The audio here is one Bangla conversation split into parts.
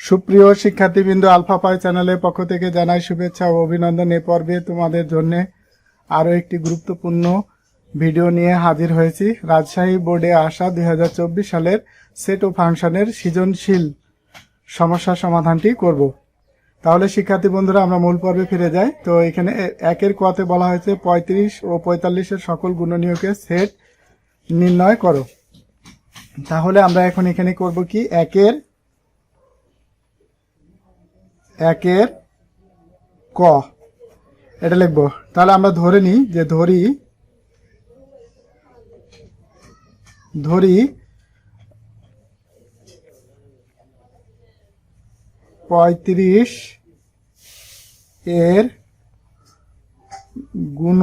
সুপ্রিয় শিক্ষার্থীবৃন্দ, আলফা পাই চ্যানেলের পক্ষ থেকে জানাই শুভেচ্ছা ও অভিনন্দন। এ পর্বে তোমাদের জন্য আরও একটি গুরুত্বপূর্ণ ভিডিও নিয়ে হাজির হয়েছি। রাজশাহী বোর্ডে আসা দুই হাজার চব্বিশ সালের সেট ও ফাংশনের সৃজনশীল সমস্যা সমাধানটি করব। তাহলে শিক্ষার্থী বন্ধুরা, আমরা মূল পর্বে ফিরে যাই। তো এখানে একের কোয়াতে বলা হয়েছে, পঁয়ত্রিশ ও পঁয়তাল্লিশের সকল গুণনীয়কে সেট নির্ণয় করো। তাহলে আমরা এখন এখানে করব কি? একের একের ক। এটা লিখব। তাহলে আমরা ধরে নিই যে ধরি ধরি পঁয়ত্রিশ এর গুণ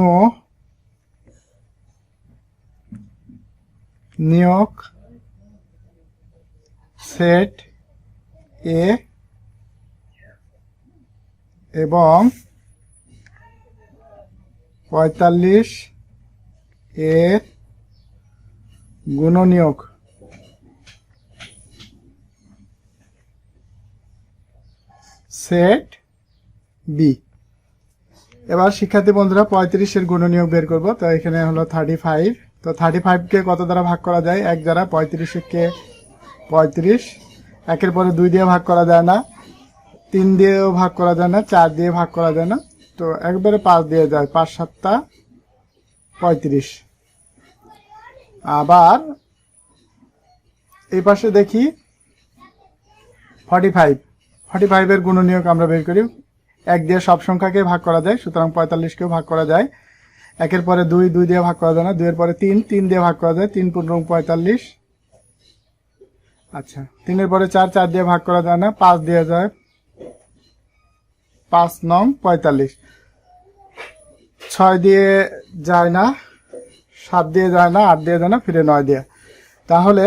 নিয়োগ সেট এ এবং পঁয়তাল্লিশ এর গুণনীয়ক। সেট বি এবার শিক্ষার্থী বন্ধুরা পঁয়ত্রিশের গুণনীয়ক বের করব। তো এখানে হলো থার্টি ফাইভ তো থার্টি ফাইভকে কত দ্বারা ভাগ করা যায়? এক দ্বারা পঁয়ত্রিশকে পঁয়ত্রিশ। একের পরে দুই দিয়ে ভাগ করা যায় না। তিন দিয়েও ভাগ করা যায় না, চার দিয়ে ভাগ করা যায় না। তো একবারে পাঁচ দিয়ে যায়, পাঁচ সাতটা পঁয়ত্রিশ। আবার এই পাশে দেখি ফর্টি ফাইভ ফর্টি ফাইভের গুণনীয়ক আমরা বের করি। এক দিয়ে সব সংখ্যাকে ভাগ করা যায়, সুতরাং পঁয়তাল্লিশকেও ভাগ করা যায়। একের পরে দুই দুই দিয়ে ভাগ করা যায় না, দুইয়ের পরে তিন তিন দিয়ে ভাগ করা যায়, তিন পনেরো পঁয়তাল্লিশ। আচ্ছা তিনের পরে চার চার দিয়ে ভাগ করা যায় না, পাঁচ দিয়ে যায় পাঁচ নং পঁয়তাল্লিশ। ছয় দিয়ে যায় না, সাত দিয়ে যায় না, আট দিয়ে যায় না, ফিরে নয় দিয়ে। তাহলে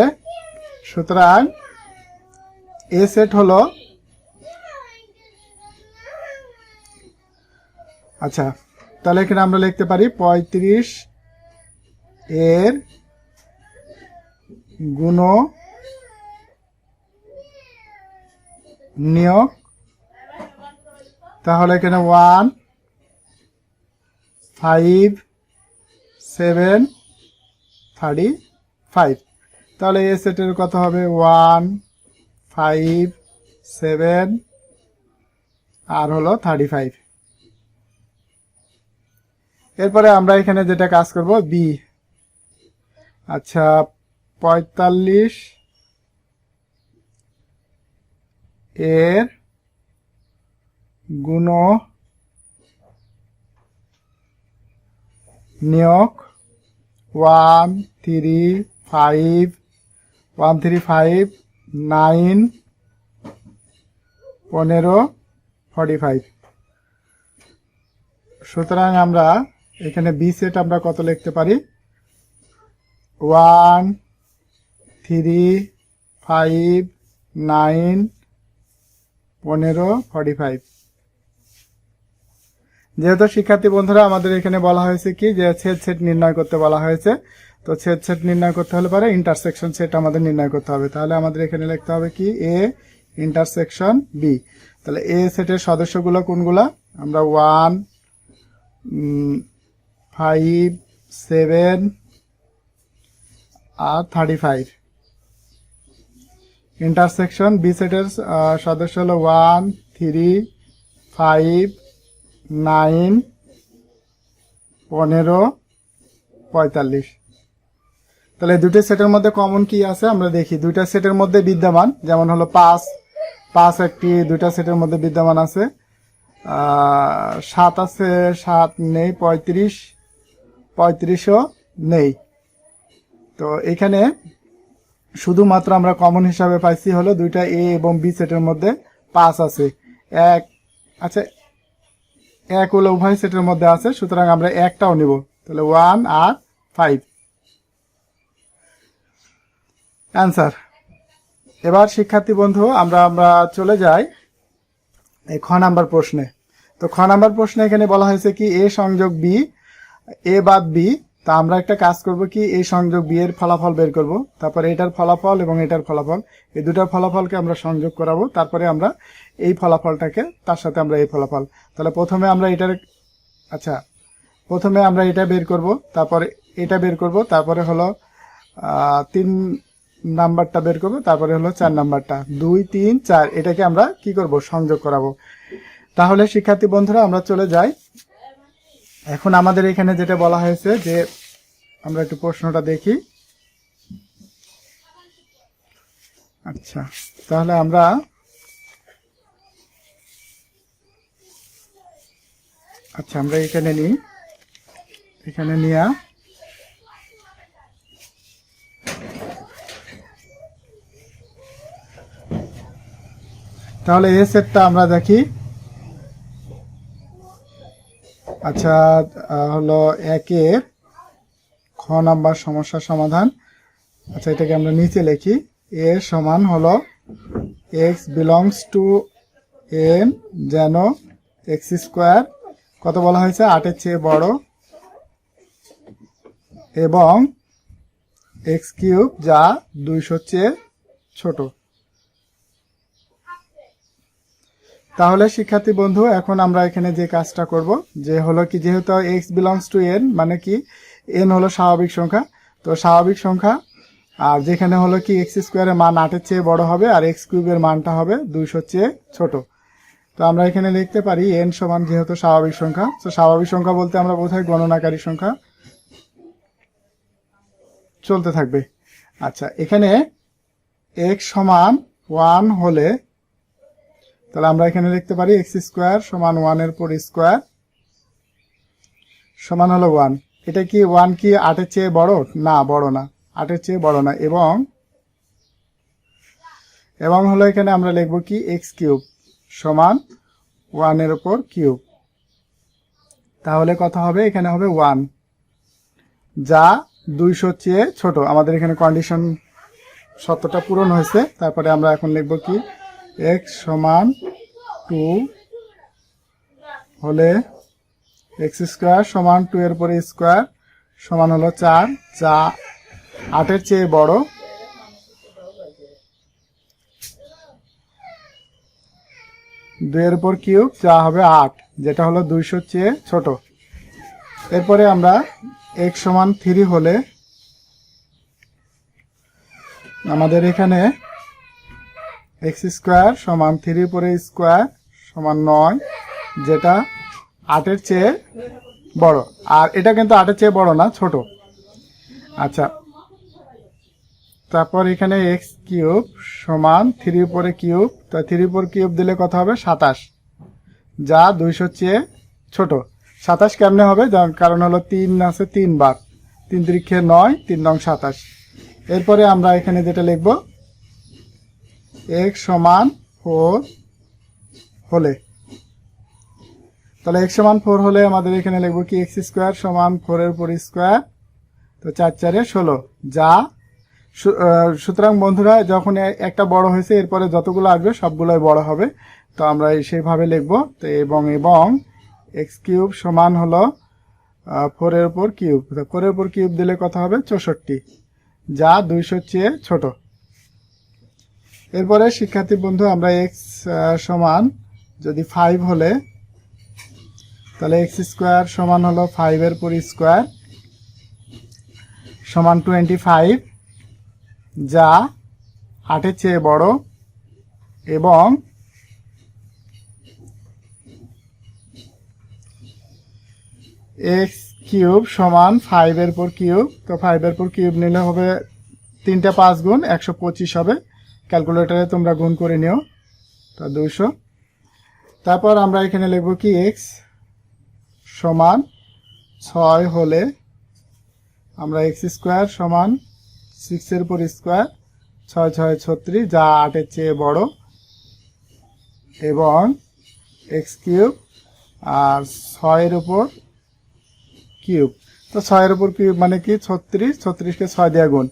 সুতরাং এ সেট হলো আচ্ছা তাহলে এখানে আমরা লিখতে পারি পঁয়ত্রিশ এর গুণ নিয়োগ তাহলে এখানে one five seven thirty five তাহলে এ সেটের কত হবে? ওয়ান ফাইভ সেভেন আর হলো থার্টি ফাইভ এরপরে আমরা এখানে যেটা কাজ করব বি আচ্ছা পঁয়তাল্লিশ এর গুণ নিয়োগ one three five, one three five, nine, পনেরো, ফর্টি ফাইভ। সুতরাং আমরা এখানে বি সেট আমরা কত লিখতে পারি? ওয়ান থ্রি ফাইভ, নাইন, পনেরো, ফর্টি ফাইভ। যেহেতু শিক্ষার্থী বন্ধুরা, আমাদের এখানে বলা হয়েছে কি যে ছেদ সেট নির্ণয় করতে বলা হয়েছে। তো ছেদ সেট নির্ণয় করতে হলে পরে ইন্টারসেকশন সেট আমাদের নির্ণয় করতে হবে। তাহলে আমাদের এখানে লিখতে হবে কি? এ ইন্টারসেকশন বি তাহলে এ সেটের সদস্যগুলো কোনগুলা? আমরা ওয়ান ফাইভ সেভেন আর থার্টি ফাইভ ইন্টারসেকশন বি সেটের সদস্য হলো ওয়ান থ্রি ফাইভ নাইন, পনেরো, পঁয়তাল্লিশ। তাহলে দুটো সেটের মধ্যে কমন কি আছে? আমরা দেখি। দুইটা সেটের মধ্যে বিদ্যমান, যেমন হলো পাঁচ। পাঁচ একটি দুইটা সেটের মধ্যে বিদ্যমান আছে। সাত আছে, সাত নেই, পঁয়ত্রিশ, পঁয়ত্রিশও নেই। তো এখানে শুধুমাত্র আমরা কমন হিসাবে পাইছি হলো দুইটা এ এবং বি সেটের মধ্যে পাঁচ আছে। এক আচ্ছা এক হলো উভয় সেটের মধ্যে আছে, সুতরাং আমরা একটাও নিব। তাহলে ওয়ান আর ফাইভ অ্যান্সার এবার শিক্ষার্থী বন্ধু, আমরা আমরা চলে যাই এই খ নাম্বার প্রশ্নে। তো খ নাম্বার প্রশ্নে এখানে বলা হয়েছে কি, এ সংযোগ বি, এ বাদ বি তা আমরা একটা কাজ করব কি, এই সংযোগ বিয়ের ফলাফল বের করব। তারপরে এটার ফলাফল এবং এটার ফলাফল, এই দুটার ফলাফলকে আমরা সংযোগ করাবো। তারপরে আমরা এই ফলাফলটাকে, তার সাথে আমরা এই ফলাফল। তাহলে প্রথমে আমরা এটার আচ্ছা প্রথমে আমরা এটা বের করব, তারপরে এটা বের করব, তারপরে হলো তিন নাম্বারটা বের করব, তারপরে হলো চার নাম্বারটা। দুই, তিন, চার, এটাকে আমরা কি করব? সংযোগ করাবো। তাহলে শিক্ষার্থী বন্ধুরা, আমরা চলে যাই। এখন আমাদের এখানে যেটা বলা হয়েছে যে আমরা একটু প্রশ্নটা দেখি। আচ্ছা তাহলে আমরা আচ্ছা আমরা এখানে নিই। এখানে নিয়া। তাহলে এ সেটটা আমরা দেখি। আচ্ছা হলো একের খ নাম্বার সমস্যার সমাধান। আচ্ছা এটাকে আমরা নিচে লিখি। এ সমান হলো এক্স বিলংস টু এন যেন এক্স স্কোয়ার, কত বলা হয়েছে? আটের চেয়ে বড়। এবং এক্স কিউব যা দুইশোর চেয়ে ছোট। তাহলে শিক্ষার্থী বন্ধু, এখন আমরা এখানে যে কাজটা করব, যে হলো কি, যেহেতু এক্স বিলংস টু এন মানে কি এন হলো স্বাভাবিক সংখ্যা, তো স্বাভাবিক সংখ্যা, আর যেখানে হলো কি এক্স স্কোয়ারের মান আটের চেয়ে বড় হবে, আর এক্স কিউবের মানটা হবে দুইশোর চেয়ে ছোট। তো আমরা এখানে লিখতে পারি এন সমান যেহেতু স্বাভাবিক সংখ্যা, তো স্বাভাবিক সংখ্যা বলতে আমরা বোধহয় গণনাকারী সংখ্যা। চলতে থাকবে। আচ্ছা এখানে এক্স সমান ওয়ান হলে তাহলে আমরা এখানে লিখতে পারি এক্স স্কোয়ার সমান ওয়ানের পর স্কোয়ার সমান হলো ওয়ান এটা কি ওয়ান কি আটের চেয়ে বড়? না বড় না। আটের চেয়ে বড় না। এবং এবং হলো এখানে আমরা লিখব কি? এক্স কিউব সমান ওয়ানের ওপর কিউব তাহলে কথা হবে? এখানে হবে ওয়ান যা দুইশোর চেয়ে ছোট। আমাদের এখানে কন্ডিশন সত্যটা পূরণ হয়েছে। তারপরে আমরা এখন লিখব কি? এক্স সমান টু হলে এক্স স্কোয়ার সমান টু এর পরে স্কোয়ার সমান হলো চার, যা আটের চেয়ে বড়। দুইয়ের পর কিউব, যা হবে আট, যেটা হলো দুইশোর চেয়ে ছোট। এরপরে আমরা এক সমান থ্রি হলে আমাদের এখানে এক্স স্কোয়ার সমান থ্রি পরে স্কোয়ার সমান নয়, যেটা আটের চেয়ে বড়। আর এটা কিন্তু আটের চেয়ে বড় না, ছোট। আচ্ছা। তারপর এখানে এক্স কিউব সমান থ্রি উপরে কিউব তা থ্রি উপর কিউব দিলে কত হবে? সাতাশ। যা দুইশোর চেয়ে ছোট। সাতাশ কেমনে হবে? কারণ হলো তিন আছে তিনবার। তিন তিরিক্ষে নয়, তিন রং সাতাশ। এরপরে আমরা এখানে যেটা লিখব এক্স সমান ফোর হলে। তাহলে এক্স সমান ফোর হলে আমাদের এখানে লিখব কি? এক্স স্কোয়ার সমান ফোরের উপর স্কোয়ার তো চার চারে ষোলো। যা সুতরাং বন্ধুরা, যখন একটা বড় হয়েছে, এরপরে যতগুলো আসবে, সবগুলোই বড় হবে। তো আমরা সেইভাবে লিখব। তো এবং এবং এক্স কিউব সমান হলো ফোরের উপর কিউব ফোরের উপর কিউব দিলে কত হবে? চৌষট্টি। যা দুইশোর চেয়ে ছোট। এরপরে শিক্ষার্থী বন্ধু, আমরা এক্স সমান যদি ফাইভ হলে, তাহলে এক্স স্কোয়ার সমান হলো ফাইভের পর স্কোয়ার সমান টোয়েন্টি ফাইভ যা আটের চেয়ে বড় এবং এক্স কিউব সমান ফাইভের পর কিউব তো ফাইভের পর কিউব নিলে হবে তিনটা পাঁচ গুণ একশো পঁচিশ হবে। ক্যালকুলেটারে তোমরা গুণ করে নিও। তো দুশো তারপর আমরা এখানে লিখব কি এক্স সমান ছয় হলে আমরা এক্স স্কোয়ার সমান সিক্সের উপর স্কোয়ার ছয় ছয় ছত্রিশ, যা আটের চেয়ে বড়। এবং এক্স কিউব আর ছয়ের উপর কিউব তো ছয়ের উপর কিউব মানে কি? ছত্রিশ, ছত্রিশকে ছয় দেওয়া গুণ।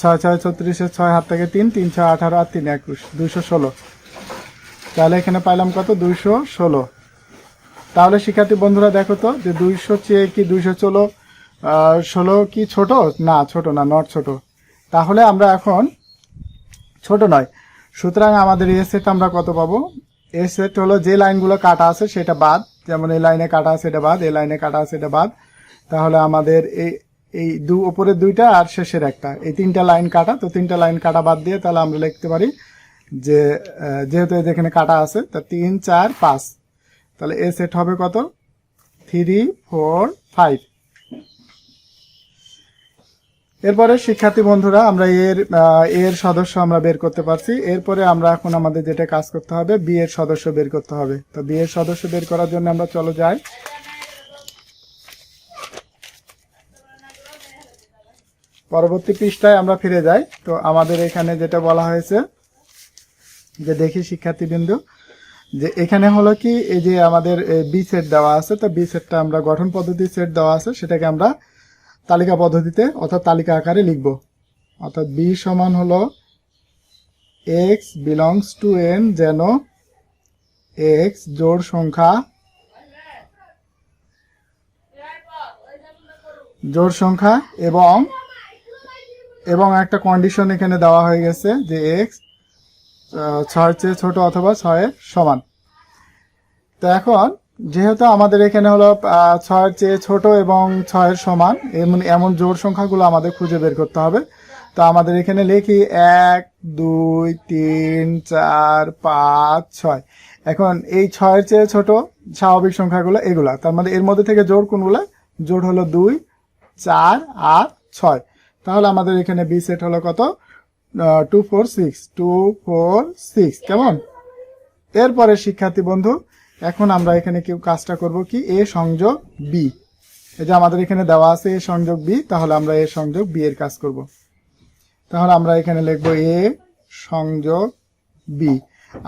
ছয় ছয় ছত্রিশে ছয় হাত থেকে তিন তিন ছয় আঠারো আর তিন একুশ, দুইশো ষোলো। তাহলে এখানে পাইলাম কত? দুইশো ষোলো। তাহলে শিক্ষার্থী বন্ধুরা দেখো তো, যে দুইশো চেয়ে কি দুইশো ষোলো ষোলো কি ছোট? না ছোট না নট ছোট। তাহলে আমরা এখন ছোট নয়। সুতরাং আমাদের এ সেট আমরা কত পাবো? এ সেট হলো যে লাইনগুলো কাটা আছে সেটা বাদ। যেমন এই লাইনে কাটা আছে, এটা বাদ। এই লাইনে কাটা আছে, এটা বাদ। তাহলে আমাদের এই এই দু উপরের দুইটা আর শেষের একটা। এই তিনটা লাইন কাটা, তো তিনটা লাইন কাটা বাদ দিয়ে তাহলে আমরা লিখতে পারি যে যেহেতু এই যে এখানে কাটা আছে, তা তিন, চার, পাঁচ। তাহলে এ সেট হবে কত? Three, four, five. এরপরে শিক্ষার্থী বন্ধুরা, আমরা এর এর সদস্য আমরা বের করতে পারছি। এরপরে আমরা এখন আমাদের যেটা কাজ করতে হবে, বি এর সদস্য বের করতে হবে। তো বি এর সদস্য বের করার জন্য আমরা চলো যাই। পরবর্তী পৃষ্ঠায় আমরা ফিরে যাই। তো আমাদের এখানে যেটা বলা হয়েছে, যে দেখি শিক্ষার্থীবৃন্দ, যে এখানে হলো কি, এই যে আমাদের বি সেট দেওয়া আছে, তো বি সেটটা আমরা গঠন পদ্ধতি সেট দেওয়া আছে, সেটাকে আমরা তালিকা পদ্ধতিতে, অর্থাৎ তালিকা আকারে লিখব। অর্থাৎ বি সমান হলো এক্স বিলংস টু এন যেন এক্স জোড় সংখ্যা জোড় সংখ্যা এবং এবং একটা কন্ডিশন এখানে দেওয়া হয়ে গেছে যে এক্স ছয়ের চেয়ে ছোট অথবা ছয়ের সমান। তো এখন, যেহেতু আমাদের এখানে হলো ছয়ের চেয়ে ছোট এবং ছয়ের সমান, এমন এমন জোর সংখ্যাগুলো আমাদের খুঁজে বের করতে হবে। তো আমাদের এখানে লিখি এক, দুই, তিন, চার, পাঁচ, ছয়। এখন এই ছয়ের চেয়ে ছোট স্বাভাবিক সংখ্যাগুলো এগুলা। তার মানে এর মধ্যে থেকে জোর কোনগুলো? জোর হলো দুই, চার আর ছয়। তাহলে আমাদের এখানে বি সেট হলো কত? Two four six two four six কেমন? এরপরে শিক্ষার্থী বন্ধু, এখন আমরা এখানে কেউ কাজটা করব কি? এ সংযোগ বি এই যে আমাদের এখানে দেওয়া আছে এ সংযোগ বি তাহলে আমরা এ সংযোগ বি এর কাজ করব। তাহলে আমরা এখানে লিখব এ সংযোগ বি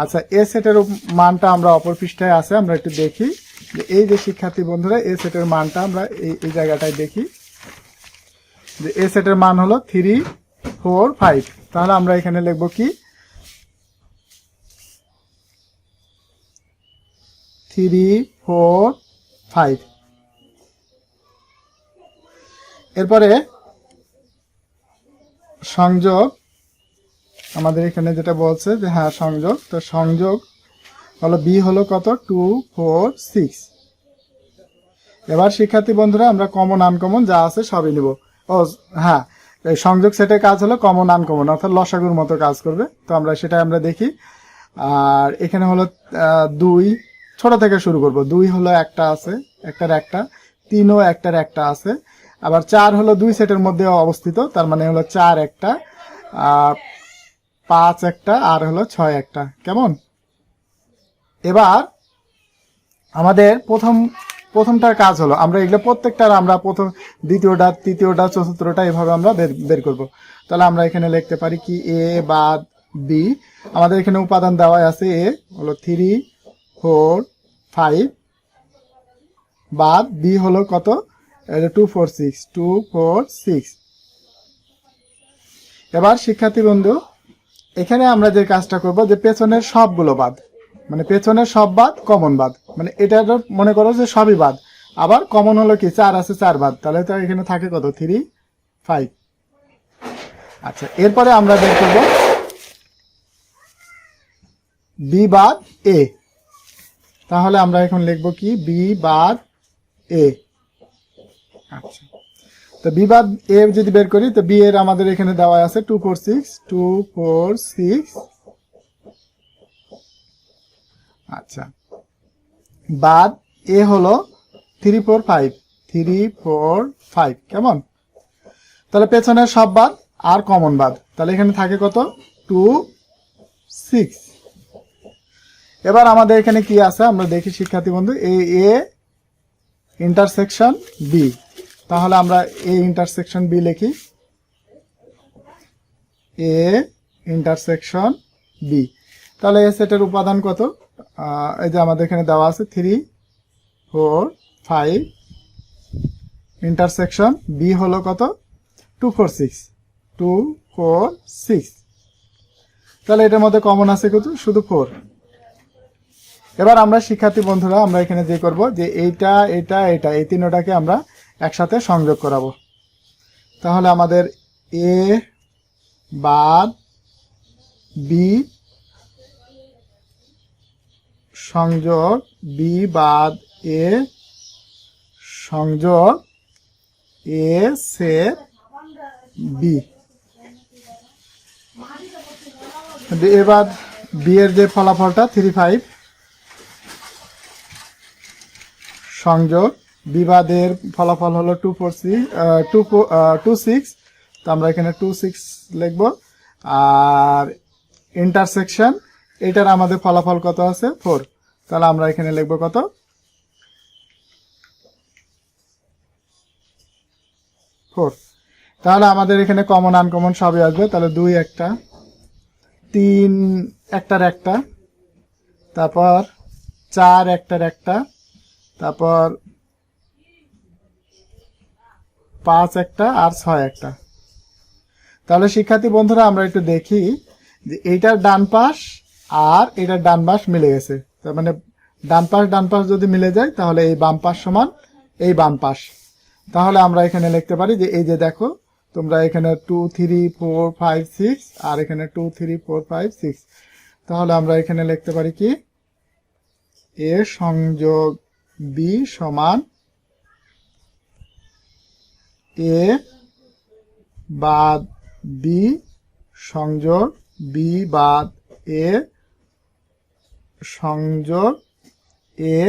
আচ্ছা এ সেটের মানটা আমরা অপর পৃষ্ঠায় আছে, আমরা একটু দেখি। যে এই যে শিক্ষার্থী বন্ধুরা এ সেটের মানটা আমরা এই এই জায়গাটায় দেখি। যে এ সেটের মান হলো থ্রি ফোর ফাইভ তাহলে আমরা এখানে লিখব কি? থ্রি ফোর ফাইভ এরপরে সংযোগ, আমাদের এখানে যেটা বলছে যে হ্যাঁ সংযোগ, তো সংযোগ হলো বি হলো কত? টু ফোর সিক্স এবার শিক্ষার্থী বন্ধুরা, আমরা কমন আনকমন যা আছে সবই নিব। হ্যাঁ সংযোগ সেটের কাজ হলো কমন আনকমন অর্থাৎ লসাগুর মতো কাজ করবে। তো আমরা সেটা আমরা দেখি। আর এখানে হলো দুই, ছোট থেকে শুরু করব। দুই হলো একটা আছে, একটার একটা। তিনও একটার একটা আছে। আবার চার হলো দুই সেটের মধ্যে অবস্থিত, তার মানে হলো চার একটা পাঁচ একটা, আর হলো ছয় একটা। কেমন? এবার আমাদের প্রথম প্রথমটার কাজ হলো, আমরা এগুলো প্রত্যেকটার আমরা প্রথম, দ্বিতীয়টা, তৃতীয়টা, চতুর্থটা এভাবে আমরা বের বের করব। তাহলে আমরা এখানে লিখতে পারি কি এ বা বি আমাদের এখানে উপাদান দেওয়া আছে এ হলো থ্রি ফোর ফাইভ বাদ বি হলো কত? Two four six two four six এবার শিক্ষার্থী বন্ধু, এখানে আমরা যে কাজটা করব যে পেছনের সবগুলো বাদ। মানে পেছনের সব বাদ কমন বাদ। মানে এটা মনে করো যে সবই বাদ। আবার কমন হলো কি? চার আছে, চার বাদ। তাহলে তো এখানে থাকে কত? থ্রি ফাইভ আচ্ছা এরপরে আমরা বের করব। বি বাদ এ তাহলে আমরা এখন লিখব কি? বি বাদ এ আচ্ছা। তো বি বাদ এ যদি বের করি, তো বি এর আমাদের এখানে দেওয়া আছে two four six two four six আচ্ছা। বাদ এ হলো three four five three four five কেমন? তাহলে পেছনে সব বাদ আর কমন বাদ। তাহলে এখানে থাকে কত? টু সিক্স এবার আমাদের এখানে কি আছে? আমরা দেখি শিক্ষার্থী বন্ধু, এ এ ইন্টারসেকশন বি তাহলে আমরা এ ইন্টারসেকশন বি লিখি। এ ইন্টারসেকশন বি তাহলে এ সেটের উপাদান কত? এই যে আমাদের এখানে দেওয়া আছে three four five intersection B হলো কত? Two four six two four six তাহলে এটার মধ্যে কমন আছে কত শুধু ফোর এবার আমরা শিক্ষার্থী বন্ধুরা, আমরা এখানে যে করব, যে এইটা, এটা এটা, এই তিনটাকে আমরা একসাথে সংযোগ করাবো। তাহলে আমাদের এ বাদ বি সংযোগ বি বাদ এ সংযোগ এ সে বি এবার বি এর যে ফলাফলটা থ্রি ফাইভ সংযোগ বিবাদের ফলাফল হলো two four two two six তো আমরা এখানে টু সিক্স লিখব। আর ইন্টারসেকশন এটার আমাদের ফলাফল কত আছে? ফোর তাহলে আমরা এখানে লিখব কত? ফোর। তাহলে আমাদের এখানে কমন আনকমন সবই আসবে। তাহলে দুই, একটা। তিন, একটার একটা। তারপর চার, একটার একটা। তারপর পাঁচ, একটা আর ছয়, একটা। তাহলে শিক্ষার্থী বন্ধুরা, আমরা একটু দেখি যে এইটার ডান পাশ আর এটার ডান পাশ মিলে গেছে। তার মানে ডান পাশ ডান পাশ যদি মিলে যায়, তাহলে এই বাম পাশ সমান এই বাম পাশ। তাহলে আমরা এখানে লিখতে পারি যে, এই যে দেখো, তোমরা এখানে two three four five six আর এখানে two three four five six তাহলে আমরা এখানে লিখতে পারি কি? এ সংযোগ বি সমান এ বাদ বি সংযোগ বি বাদ এ সংযোগ এ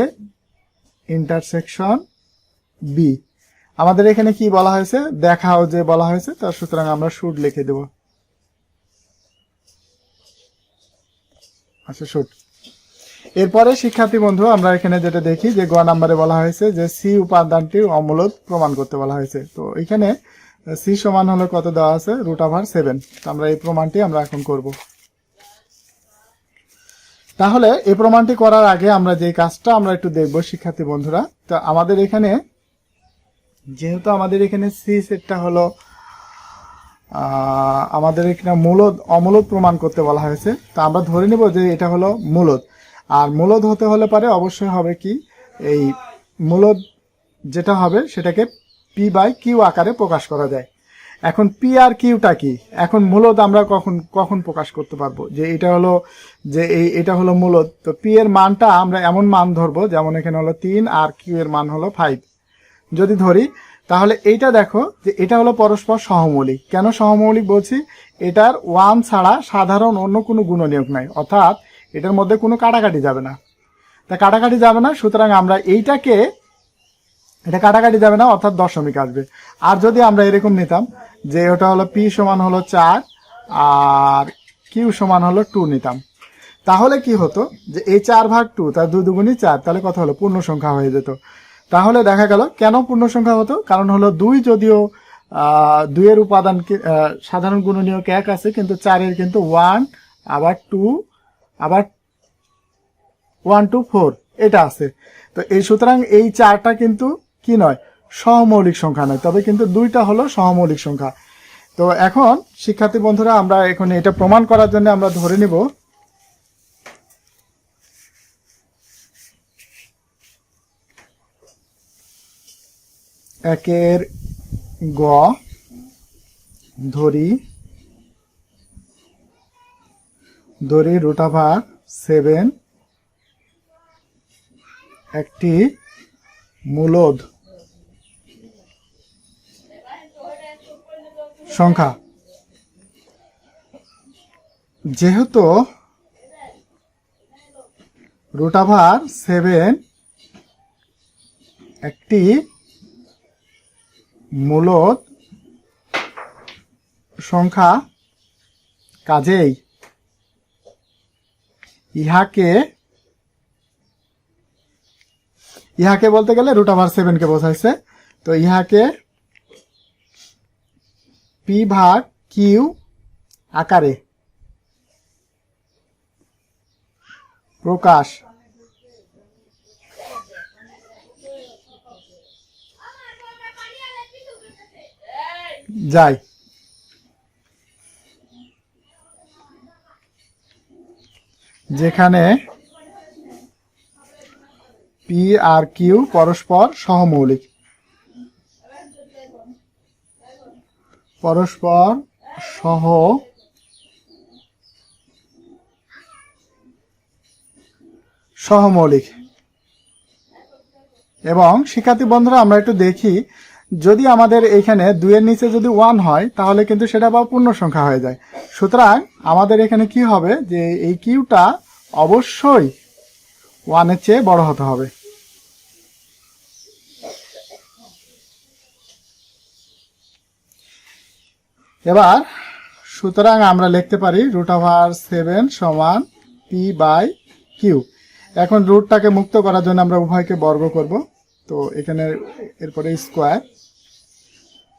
ইন্টারসেকশন বি আমাদের এখানে কি বলা হয়েছে? দেখাও যে বলা হয়েছে, তার সুতরাং আমরা শুট লিখে দেব। আচ্ছা শুট এরপরে শিক্ষার্থী বন্ধু, আমরা এখানে যেটা দেখি যে গ নাম্বারে বলা হয়েছে যে সি উপাদানটির অমূলত প্রমাণ করতে বলা হয়েছে। তো এখানে সি সমান হলো কত দেওয়া আছে? রুট ওভার সেভেন আমরা এই প্রমাণটি আমরা এখন করব। তাহলে এই প্রমাণটি করার আগে আমরা যে কাজটা আমরা একটু দেখব, শিক্ষার্থী বন্ধুরা। তো আমাদের এখানে, যেহেতু আমাদের এখানে সি সেটটা হলো আমাদের এখানে মূলদ, অমূলদ প্রমাণ করতে বলা হয়েছে। তা আমরা ধরে নেব যে এটা হলো মূলদ। আর মূলদ হতে হলে পারে অবশ্যই হবে কি, এই মূলদ যেটা হবে সেটাকে পি বাই কিউ আকারে প্রকাশ করা যায়। এখন পি আর কিউটা কি? এখন মূলত আমরা কখন কখন প্রকাশ করতে পারব? যে এটা হলো, যে এই, এটা হলো মূলত, তো পি এর মানটা আমরা এমন মান ধরবো, যেমন এখানে হলো তিন আর কিউ এর মান হলো ফাইভ যদি ধরি, তাহলে এইটা দেখো, যে এটা হলো পরস্পর সহমৌলিক। কেন সহমৌলিক বলছি? এটার ওয়ান ছাড়া সাধারণ অন্য কোনো গুণনীয়ক নাই। অর্থাৎ এটার মধ্যে কোনো কাটাকাটি যাবে না। তা কাটাকাটি যাবে না, সুতরাং আমরা এইটাকে, এটা কাটাকাটি যাবে না, অর্থাৎ দশমিক আসবে। আর যদি আমরা এরকম নিতাম যে ওটা হলো পি সমান হলো চার, আর কিউ সমান হলো টু নিতাম। তাহলে কি হতো? যে এই চার ভাগ টু তার দুই দুগুণই চার, তাহলে কথা হলো? পূর্ণ সংখ্যা হয়ে যেত। তাহলে দেখা গেল, কেন পূর্ণ সংখ্যা হতো? কারণ হলো দুই যদিও দুইয়ের উপাদান সাধারণ গুণনীয়ক এক আছে, কিন্তু চারের কিন্তু ওয়ান আবার টু আবার ওয়ান টু ফোর এটা আছে। তো এই সুতরাং এই চারটা কিন্তু কি নয়? সহমৌলিক সংখ্যা নয়, তবে কিন্তু দুইটা হলো সহমৌলিক সংখ্যা। তো এখন, শিক্ষার্থী বন্ধুরা, আমরা এখন এটা প্রমাণ করার জন্য আমরা ধরে নিব। একের গ ধরি ধরি রুটাভার সেভেন একটি মূলদ। সংখ্যা। যেহেতু রুটাভার সেভেন একটি মূলত সংখ্যা কাজেই ইহাকে ইহাকে বলতে গেলে রুট ওভার সেভেনকে বোঝাইছে। তো ইহাকে পি ভাগ কিউ আকারে। প্রকাশ। যায় যেখানে পি আর কিউ পরস্পর সহমৌলিক পরস্পর সহ সহমৌলিক। এবং শিক্ষার্থী বন্ধুরা, আমরা একটু দেখি, যদি আমাদের এখানে দুইয়ের নিচে যদি ওয়ান হয়, তাহলে কিন্তু সেটা বা পূর্ণ সংখ্যা হয়ে যায়। সুতরাং আমাদের এখানে কি হবে? যে এই কিউটা অবশ্যই ওয়ানের চেয়ে বড় হতে হবে। এবার, সুতরাং আমরা লিখতে পারি রুট ওভার সেভেন সমান পি বাই কিউ এখন রুটটাকে মুক্ত করার জন্য আমরা উভয়কে বর্গ করব। তো এখানে এরপরে স্কোয়ার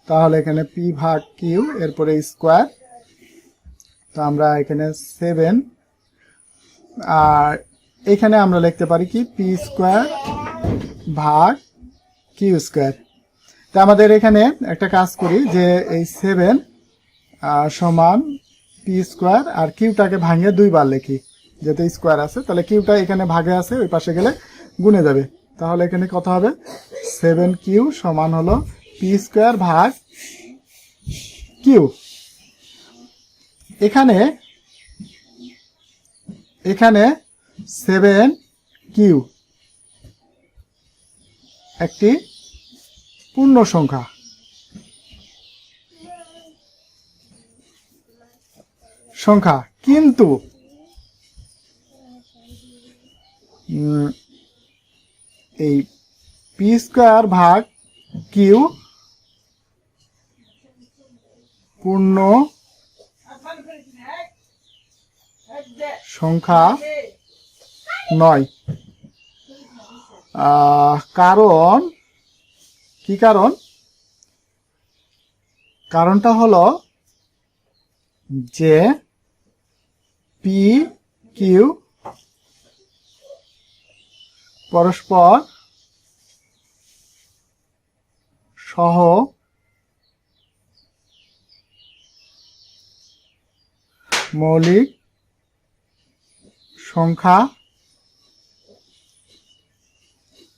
তাহলে এখানে পি ভাগ কিউ এরপরে স্কোয়ার তো আমরা এখানে সেভেন আর এখানে আমরা লিখতে পারি কি? পি স্কোয়ার ভাগ কিউ স্কোয়ার তো আমাদের এখানে একটা কাজ করি যে এই সেভেন সমান পি স্কোয়ার আর কিউটাকে ভাঙিয়ে দুইবার লিখি। যেহেতু স্কোয়ার আছে, তাহলে কিউটা এখানে ভাগে আছে, ওই পাশে গেলে গুনে যাবে। তাহলে এখানে কত হবে? সেভেন কিউ সমান হলো পি স্কোয়ার ভাগ কিউ এখানে এখানে সেভেন কিউ একটি পূর্ণ সংখ্যা। সংখ্যা, কিন্তু এই পি স্কোয়ার ভাগ কিউ পূর্ণ সংখ্যা নয়। কারণ, কি কারণ? কারণটা হলো যে পি কিউ পরস্পর, সহ, মৌলিক সংখ্যা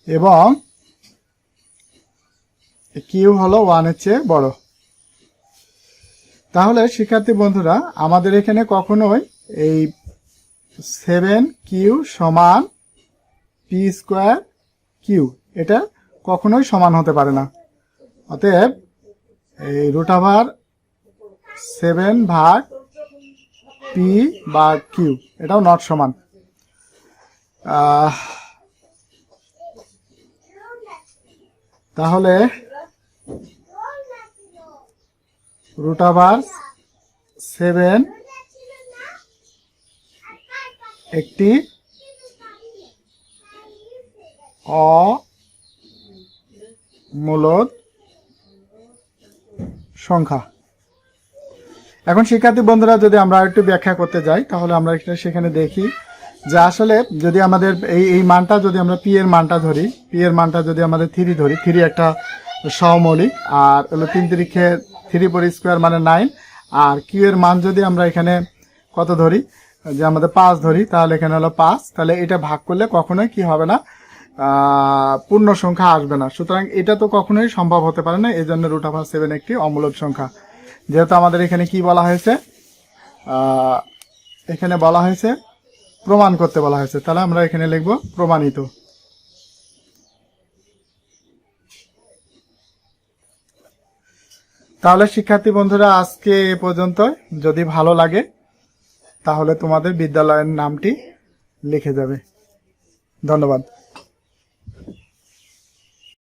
এবং কিউ হলো ওয়ানের চেয়ে বড়। তাহলে, শিক্ষার্থী বন্ধুরা, আমাদের এখানে কখনোই এই সেভেন কিউ সমান পি স্কোয়ার কিউ এটা কখনোই সমান হতে পারে না। অতএব এই রুট ওভার সেভেন ভাগ পি বা কিউ এটাও নট সমান। তাহলে রুট ওভার সেভেন একটি অমূলদ সংখ্যা। এখন শিক্ষার্থী বন্ধুরা, যদি আমরা একটু ব্যাখ্যা করতে যাই, তাহলে আমরা সেখানে দেখি যে আসলে যদি আমাদের এই এই মানটা যদি আমরা পি এর মানটা ধরি পি এর মানটা যদি আমাদের থ্রি ধরি থ্রি একটা সহমৌলিক আর হলো তিন তিরিখে থ্রি পর স্কোয়ার মানে নাইন আর কিউ এর মান যদি আমরা এখানে কত ধরি? যে আমাদের পাঁচ ধরি, তাহলে এখানে হলো পাঁচ। তাহলে এটা ভাগ করলে কখনোই কি হবে না পূর্ণ সংখ্যা আসবে না। সুতরাং এটা তো কখনোই সম্ভব হতে পারে না এই জন্য রুট ওভার সেভেন একটি অমূলক সংখ্যা। যেহেতু আমাদের এখানে কি বলা হয়েছে এখানে বলা হয়েছে, প্রমাণ করতে বলা হয়েছে। তাহলে আমরা এখানে লিখব প্রমাণিত। তাহলে শিক্ষার্থী বন্ধুরা, আজকে এ পর্যন্ত যদি ভালো লাগে তাহলে তোমাদের বিদ্যালয়ের নামটি লিখে যাবে। ধন্যবাদ।